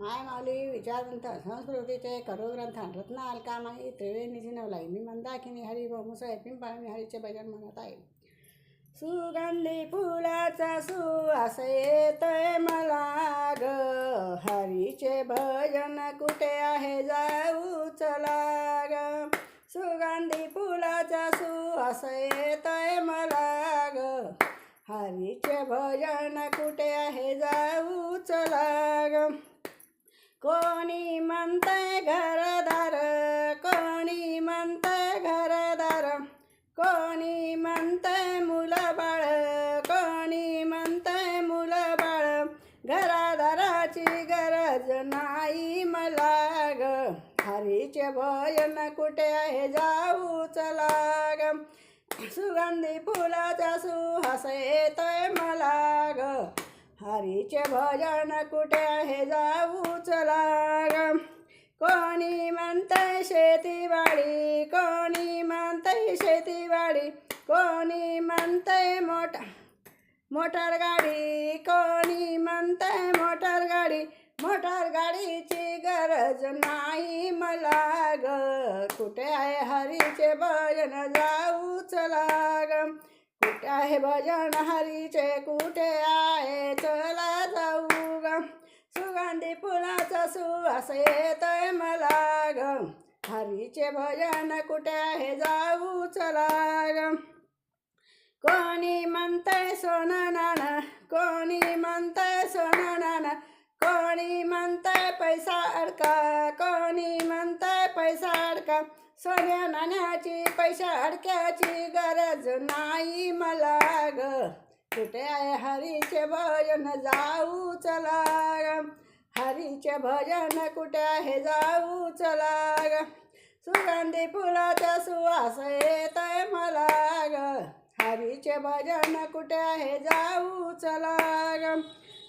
मायमाऊली विचारग्रंथ संस्कृतीचे करुग्रंथ रत्न अलकामाई त्रिवेणीची नवलाई मंदाकिनी हरी व मुसळे पिंपळणी हरीचे भजन म्हणत आहे. सुगंधी फुलाचा सुवास येतय मला ग. हरीचे भजन कुठे आहे जाऊ चला ग. सुगंधी फुलाचा सुवास येतय मला ग. हरीचे भजन कुठे आहे जाऊ चला ग. कोणी म्हणतंय घरदार कोणी म्हणतंय घरदार. कोणी म्हणतंय मुलं बाळ कोणी म्हणतंय मुलं बाळ घरादाराची गरज नाही मला ग. हरीचे भयन कुठे आहे जाऊ चला ग सुगंधी फुलाचा सुहास येतोय मला ग. हरीचे भजन कुठे आहे? जाऊ चला कोणी म्हणतय शेतीवाडी? कोणी म्हणतय शेतीवाडी? कोणी म्हणतय मोठ मोटार गाडी? कोणी म्हणतय मोटार गाडी? मोटार गाडीची गरज नाही मला ग. कुठे आहे हरीचे भजन? जाऊ चला ग. कुठे आहे भजन हरीचे? कुठे आहे? चला जाऊ ग. सुगंधी फुलाचा सुवास येतोय मला ग. हरीचे भजन कुठे आहे? जाऊ चला ग. कोणी म्हणतंय सोनं नाना कोणी म्हणतंय सोनं नाना कोणी म्हणतंय पैसा अडका? कोणी म्हणतंय पैसा सोन्या नाण्याची पैसा अडक्याची गरज नाही मला ग. कुठे आहे हरीचे भजन? जाऊ चला ग. हरीचे भजन कुठे आहे? जाऊ चला ग. सुगंधी फुलाचा सुवास येतोय मला ग. हरीचे भजन कुठे आहे? जाऊ चला ग.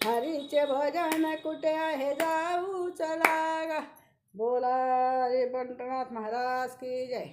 हरीचे भजन कुठे आहे? जाऊ चला ग. बोला रे पंतनाथ महाराज की जय.